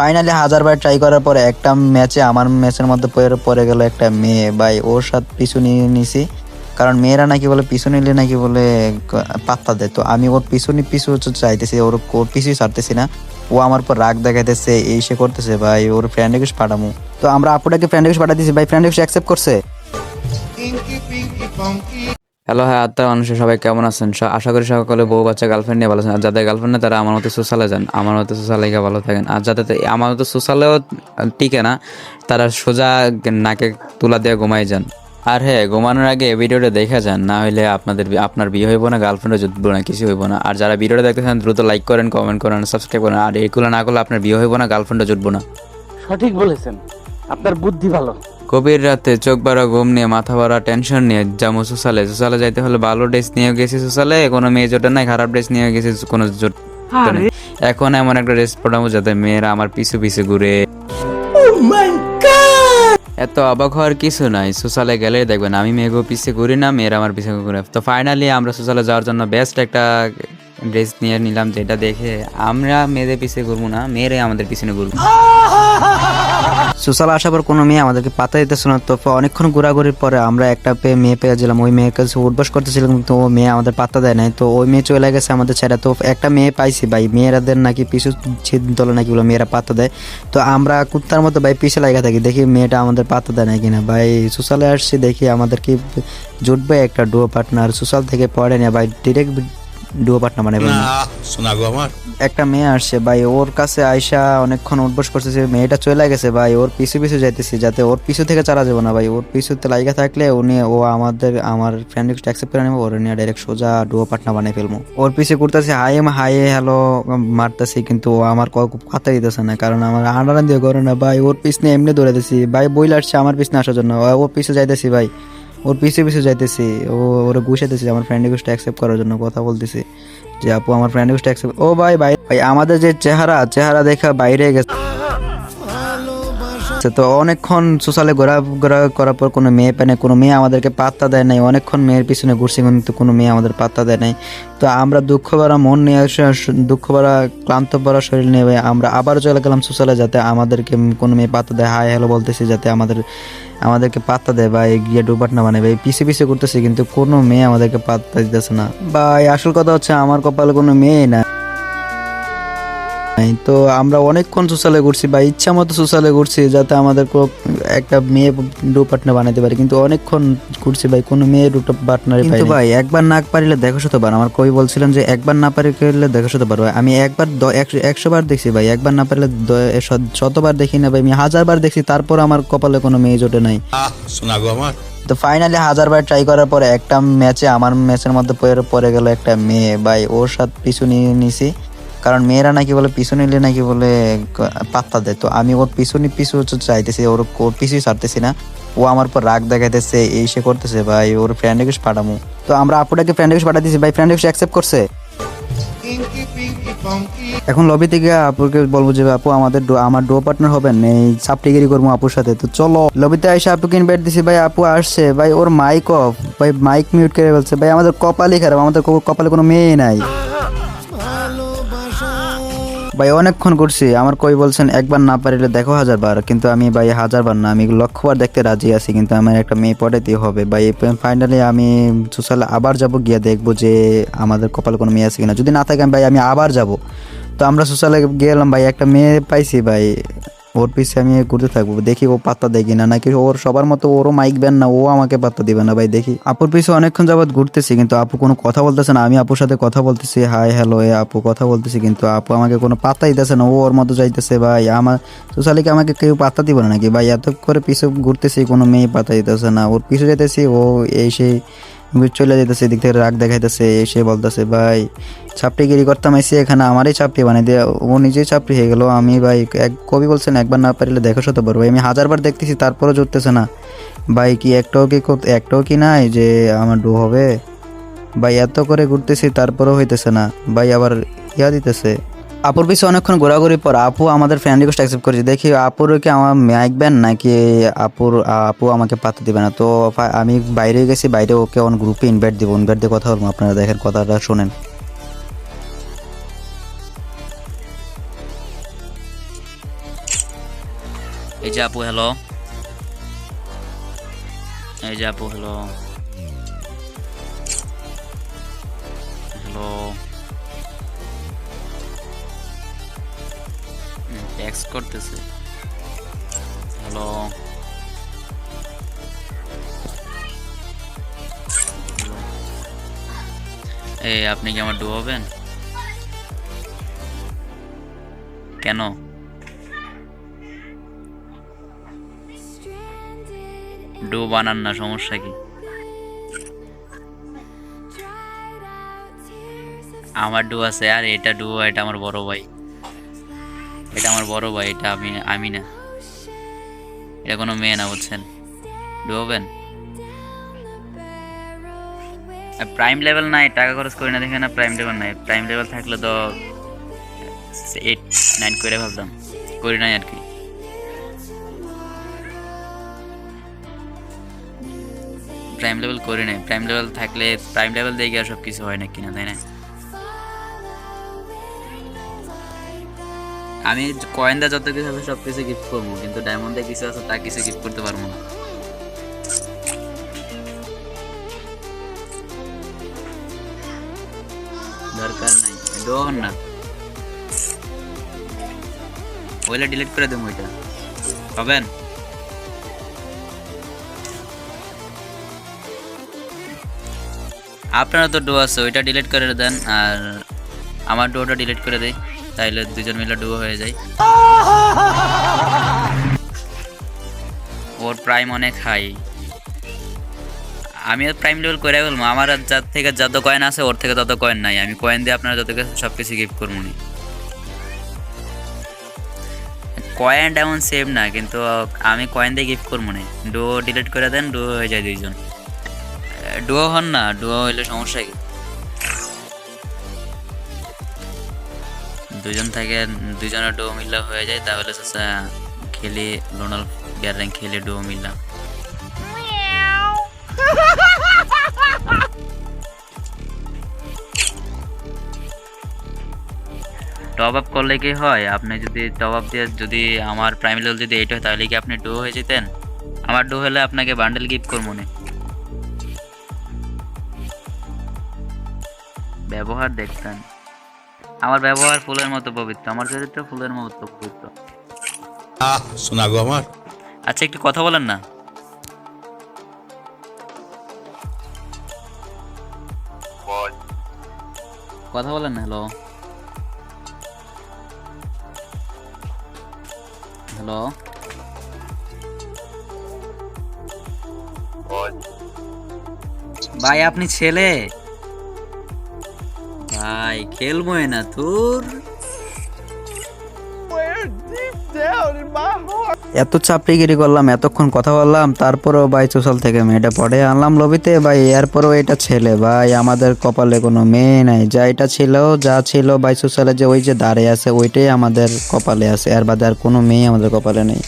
Finally হাজারবার try করার পরে একটা ম্যাচে আমার ম্যাচের মধ্যে পড়ে গেল একটা মেয়ে। ভাই, ওর সাথে পিছু নিয়ে নিছি। কারণ মেয়েরা নাকি বলে পিছু নিলে নাকি বলে পাত্তা দেয়। তো আমি ওর পিছু নি পিছু চাইতেছি, ওর ওর পিছুই ছাড়তেছি না। ও আমার পর রাগ দেখাইতেছে, এই সে করতেছে, ভাই, ওর ফ্রেন্ড রিকোয়েস্ট পাঠামু। তো আমরা আপুটাকে ফ্রেন্ড রিকোয়েস্ট পাঠা দিয়েছি ভাই ফ্রেন্ড রিকোয়েস্ট অ্যাকসেপ্ট করছে? হ্যালো হ্যাঁ আত্মার মানুষের সবাই কেমন আছেন? আশা করি সকলে বউ, বাচ্চা গার্লফ্রেন্ড নিয়ে ভালো আছেন। আর যাদের গার্লফ্রেন্ড নেই, তারা আমার মতো সোশ্যালে যান। আমার মতো সোশ্যালে গিয়ে ভালো থাকেন। আর যাদের আমার মতো সোশ্যালেও টিকে না, তারা সোজা নাকে তুলা দিয়ে ঘুমাই যান। আর হ্যাঁ ঘুমানোর আগে ভিডিওটা দেখে যান। না হলে আপনাদের আপনার বিয়ে হইব না গার্লফ্রেন্ডও জুটবো না, কিছু হইব না। আর যারা ভিডিওটা দেখতেছেন দ্রুত লাইক করেন কমেন্ট করেন সাবস্ক্রাইব করেন। আর এইগুলো না করলে আপনার বিয়ে হইব না গার্লফ্রেন্ডও জুটবো না। সঠিক বলেছেন। আপনার বুদ্ধি ভালো। গভীর রাতে চোখ বাড়া ঘুম নিয়ে মাথা ভরা টেনশন নিয়ে যাব সোশ্যালে সোশ্যালে যাইতে হলে ভালো ড্রেস নিয়ে গেছি সোশ্যালে কোনো মেয়ে জোটে নাই খারাপ ড্রেস নিয়ে গেছি কোনো জোট এখন এমন একটা ড্রেস পড়াবো যাতে মেয়েরা আমার পিছু পিছু ঘুরে। এত অবাক হওয়ার কিছু নাই। সোশ্যালে গেলে দেখবেন আমি মেয়েগো পিছিয়ে ঘুরি না মেয়েরা আমার পিছনে ঘুরে। তো ফাইনালি আমরা সোশ্যালে যাওয়ার জন্য বেস্ট একটা ড্রেস নিয়ে নিলাম, যেটা দেখে আমরা মেয়েদের পিছিয়ে ঘুরবো না, মেয়েরাই আমাদের পিছনে ঘুরবো। সোশ্যাল আসার পর কোনো মেয়ে আমাদেরকে পাতা দিতেছে না, তো অনেকক্ষণ ঘোরাঘুরির পরে আমরা একটা পেয়ে মেয়ে পেয়েছিলাম ওই মেয়ের কাছে উঠবাস করতেছিলাম, কিন্তু ও মেয়ে আমাদের পাত্তা দেয় নাই। তো ওই মেয়ে চলে গেছে আমাদের ছেড়ে, তো একটা মেয়ে পাইছি ভাই, মেয়েরাদের নাকি পিছু ছিদ দলে নাকি বলে মেয়েরা পাত্তা দেয়। তো আমরা কুত্তার মতো ভাই পিছিয়ে লাগা থাকি, দেখি মেয়েটা আমাদের পাত্তা দেয় না কিনা। ভাই সোশ্যালে আসছি, দেখি আমাদের কি জুটবে একটা ডুয়ো পার্টনার। সোশ্যাল থেকে পড়ে না ভাই ডিরেক্ট ডুয়ো পার্টনার মানে না শোনা গো আমার। একটা মেয়ে আসছে ভাই ওর কাছে আয়সা অনেকক্ষণ উঠবস করতেছে মেয়েটা চলে গেছে ভাই ওর পিছু পিছু যাইতেছি যাতে ওর পিছু থেকে চারা যাব না ভাই ওর পিছুতে লাইগা থাকলে উনি ও আমাদের আমার ফ্রেন্ড রিকোয়েস্ট অ্যাকসেপ্ট করে নেব ওর নিয়ে ডাইরেক্ট সোজা ডুয়ো পার্টনার বানিয়ে ফেলব। ওর পিছু করতেছে হাই হাই হ্যালো মারতেছি কিন্তু ও আমার ক- কথা দিতেছে না কারণ আমার আন্ডারান দিয়ে করে না ভাই ওর পিছনে এমনি দৌড়াইতেছি ভাই বইলে আসছে আমার পিছনে আসার জন্য ও- ওর পিছু যাইতেছি ভাই। ওর পিছিয়ে পিছিয়ে যাইতেছে, ও ওরা গুছাইতেছে, আমার ফ্রেন্ড রিকোয়েস্ট অ্যাকসেপ্ট করার জন্য কথা বলতেছে। যে আপু, আমার ফ্রেন্ড রিকোয়েস্ট অ্যাকসেপ্ট ও ভাই ভাই ভাই, আমাদের যে চেহারা চেহারা দেখা বাইরে গেছে। তো অনেকক্ষণ সোশ্যালে ঘোরা ঘোরা করার পর কোনো মেয়ে পেনে, কোনো মেয়ে আমাদেরকে পাত্তা দেয় নাই। অনেকক্ষণ মেয়ের পিছনে ঘুরছি, কিন্তু কোনো মেয়ে আমাদের পাত্তা দেয় নাই। তো আমরা দুঃখ ভরা মন নিয়ে দুঃখ ভরা, ক্লান্ত ভরা শরীর নিয়ে আমরা আবার চলে গেলাম সোশ্যালে যাতে আমাদেরকে কোনো মেয়ে পাত্তা দেয়। হাই, হ্যালো বলতেছি যাতে আমাদের আমাদেরকে পাত্তা দেয় বা গিয়ে ডুবাট না ভাই পিছিয়ে পিছিয়ে করতেছি কিন্তু কোনো মেয়ে আমাদেরকে পাত্তা দিতেছে না। ভাই, আসল কথা হচ্ছে আমার কপালে কোনো মেয়ে না নাই। তো আমরা অনেকক্ষণ সোশ্যালে ঘুরছি বা ইচ্ছা মতো সোশ্যালে ঘুরছি যাতে আমাদের একটা মেয়ে ডু পার্টনার বানাতে পারি। কিন্তু অনেকক্ষণ ঘুরছি ভাই কোনো মেয়ে দুটো পার্টনার কিন্তু ভাই একবার না পারিলে দেখো শতবার আমার কবি বলছিলেন যে একবার না পারিলে দেখো শতবার আমি একবার একশো- বার দেখছি ভাই একবার না পারলে শতবার দেখি না ভাই। আমি হাজার বার দেখছি তারপর আমার কপালে কোনো মেয়ে জোটে নাই। আহ শোনা আমার। তো ফাইনালি হাজারবার ট্রাই করার পরে একটা ম্যাচে আমার ম্যাচের মধ্যে পরে পড়ে গেল একটা মেয়ে। ভাই ওর সাথে পিছু নিয়ে নিছি। কারণ মেয়েরা নাকি বলে পিছু নিলে নাকি বলে পাত্তা দেয়। তো আমি ওর পিছু নি পিছু চাইতেছি, ওর পিছুই ছাড়তেছি না। ও আমার পর রাগ দেখাইতেছে, এই সে করতেছে, ভাই, ওর ফ্রেন্ড রিকোয়েস্ট পাঠামু। তো আমরা আপুটাকে ফ্রেন্ড রিকোয়েস্ট পাঠা দিয়েছি ভাই ফ্রেন্ড রিকোয়েস্ট অ্যাকসেপ্ট করছে? এখন লবি থেকে আপুকে বলব যে, আপু, আমাদের আমার ডো পার্টনার হবেন, এই সাপটিগিরি করব আপুর সাথে। তো চলো লবিতে এসে আপুকে ইনভাইট দিছি, ভাই, আপু আসছে। ভাই, ওর মাইক অফ ভাই মাইক মিউট করে বলছে ভাই, আমাদের কপালই খারাপ, আমাদের কপালে কোনো মেয়ে নাই। ভাই, অনেকক্ষণ করছি আমার কই বলছেন, একবার না পারিলে দেখো হাজারবার। কিন্তু আমি ভাই, হাজারবার না। আমি লক্ষবার দেখতে রাজি আছি, কিন্তু আমার একটা মেয়ে পটাইতেই হবে। ভাই ফাইনালি আমি সোশ্যালে আবার যাব, গিয়ে দেখব যে আমাদের কপাল কোনো মেয়ে আছে কিনা। যদি না থাকে ভাই, আমি আবার যাব। তো আমরা সোশ্যালে গেলাম, ভাই, একটা মেয়ে পাইছি, ভাই। ওর পিছে আমি ঘুরতে থাকব, দেখি ও পাত্তা দেয় কিনা, নাকি ওর সবার মতো ওরও মাইক বেন না, ও আমাকে পাত্তা দিবে না, ভাই, দেখি। আপুর পিছে অনেকক্ষণ যাবত ঘুরতেছি, কিন্তু আপু কোনো কথা বলতেছে না, আমি আপুর সাথে কথা বলতেছি হাই হ্যালো এ আপু, কথা বলতেছি, কিন্তু আপু আমাকে কোনো পাত্তা দিতেছে না, ও ওর মতো যাইতেছে, ভাই, আমার, সোশ্যালিকে আমাকে কেউ পাত্তা দিব না নাকি, ভাই, এত করে পিছু ঘুরতেছি, কোনো মেয়ে পাত্তা দিতেছে না, ওর পিছু যেতেছি ও এই সেই চলে যেতেছে এদিক থেকে রাগ দেখাইতেছে, এসে বলতেছে, ভাই ছাপড়িগিরি করতাম এসে এখানে আমারই চাপড়ি বানিয়ে দিয়ে ও নিজেই চাপড়ি হয়ে গেল, আমি ভাই, এক কবি বলছেন, একবার না পারিলে দেখো শত ভাই, আমি হাজারবার দেখতেছি, তারপরও জুটতেছে না। ভাই, কি একটাও কি একটাও কি নাই যে আমার ডো হবে? ভাই, এত করে ঘুরতেছি, তারপরও হইতেছে না। ভাই, আবার ইয়া দিতেছে। আপুর পিছনে অনেকক্ষণ ঘোরাঘুরি পর আপু আমাদের ফ্রেন্ড রিকোয়েস্ট অ্যাকসেপ্ট করেছে। দেখি আপুর কি আমার মাইক ব্যান নাকি আপুর, আপু আমাকে পাত্তা দিবে না। তো আমি বাইরে গেছি, বাইরে ওকে অন গ্রুপে ইনভাইট দিব। ইনভাইট দিয়ে কথা বলব, আপনারা দেখেন কথাটা শোনেন। এই যে আপু হ্যালো এই যে আপু হ্যালো হ্যালো টেক্সট করতেছে। হ্যালো এই আপনি কি আমার ডু হবেন? কেন? ডু বানান না, সমস্যা কি? আমার ডু আছে, আর এটা ডু এটা আমার বড় ভাই। এটা আমার বড় ভাই, এটা আমি আমি না। এটা কোনো মেয়ে না, বুঝছেন? ডু হবেন প্রাইম লেভেল নাই, টাকা খরচ করি না দেখে না প্রাইম লেভেল নাই। প্রাইম লেভেল থাকলে তো এইট নাইন করে ভাবতাম। করি নাই আর কি। প্রাইম লেভেল করি নাই। প্রাইম লেভেল থাকলে প্রাইম লেভেল দিয়ে গিয়ে সব কিছু হয় না কিনা, তাই না? আমি কয়েন দা যত কিছু আছে সব কিছু গিফট করব, কিন্তু ডায়মন্ডে কিছু আছে তা কিছু গিফট করতে পারব না। দরকার নাই ডোর না। ওইটা ডিলিট করে দেবো ওইটা। হবেন আপনারা তো ডো আছে, ওইটা ডিলিট করে দেন, আর আমার ডোটা ডিলিট করে দেই। তাইলে দুজন মিলে ডো হয়ে যায় ওর প্রাইম অনেক হাই আমি প্রাইম লেভেল করে বলব আমার যার থেকে যত কয়েন আছে, ওর থেকে তত কয়েন নাই। আমি কয়েন দিয়ে আপনারা যত সব কিছু গিফট করব কয়েন এমন সেভ না, কিন্তু আমি কয়েন দিয়ে গিফট করব না ডো ডিলিট করে দেন ডো হয়ে যায় দুইজন। ডুয়ো হন না ডুয়ো হইলে সমস্যা কি? দুজন থাকে দুজনের ডো মিল্লা হয়ে যায় তাহলে খেলি ডোনাল্ড গ্যারেন খেলে ডো মিল্লা টপ আপ করলে কি হয়? আপনি যদি টপ আপ দিয়ে যদি আমার প্রাইম লেভেল যদি এইট হয় তাহলে কি আপনি ডো হয়ে যেতেন? আমার ডো হলে আপনাকে বান্ডেল গিফট করব না। ব্যবহার দেখতেন। আমার ব্যবহার ফুলের মতো পবিত্র আমার চরিত্র ফুলের মতো পবিত্র। আহ শোনা গো আমার। আচ্ছা একটু কথা বলেন না। কথা বলেন না হ্যালো। হ্যালো। ভাই আপনি ছেলে? ভাই খেলব না তোর। এত চাপড়িগিরি করলাম এতক্ষণ কথা বললাম তারপরেও ভাই সোশ্যাল থেকে মেয়েটা পড়ে আনলাম লবিতে ভাই এরপরেও এটা ছেলে ভাই আমাদের কপালে কোনো মেয়ে নাই। যা এটা ছিল যা ছিল ভাই সোশ্যালে যে ওই যে দাঁড়িয়ে আছে ওইটাই আমাদের কপালে আছে আর বাদে আর কোনো মেয়ে আমাদের কপালে নেই।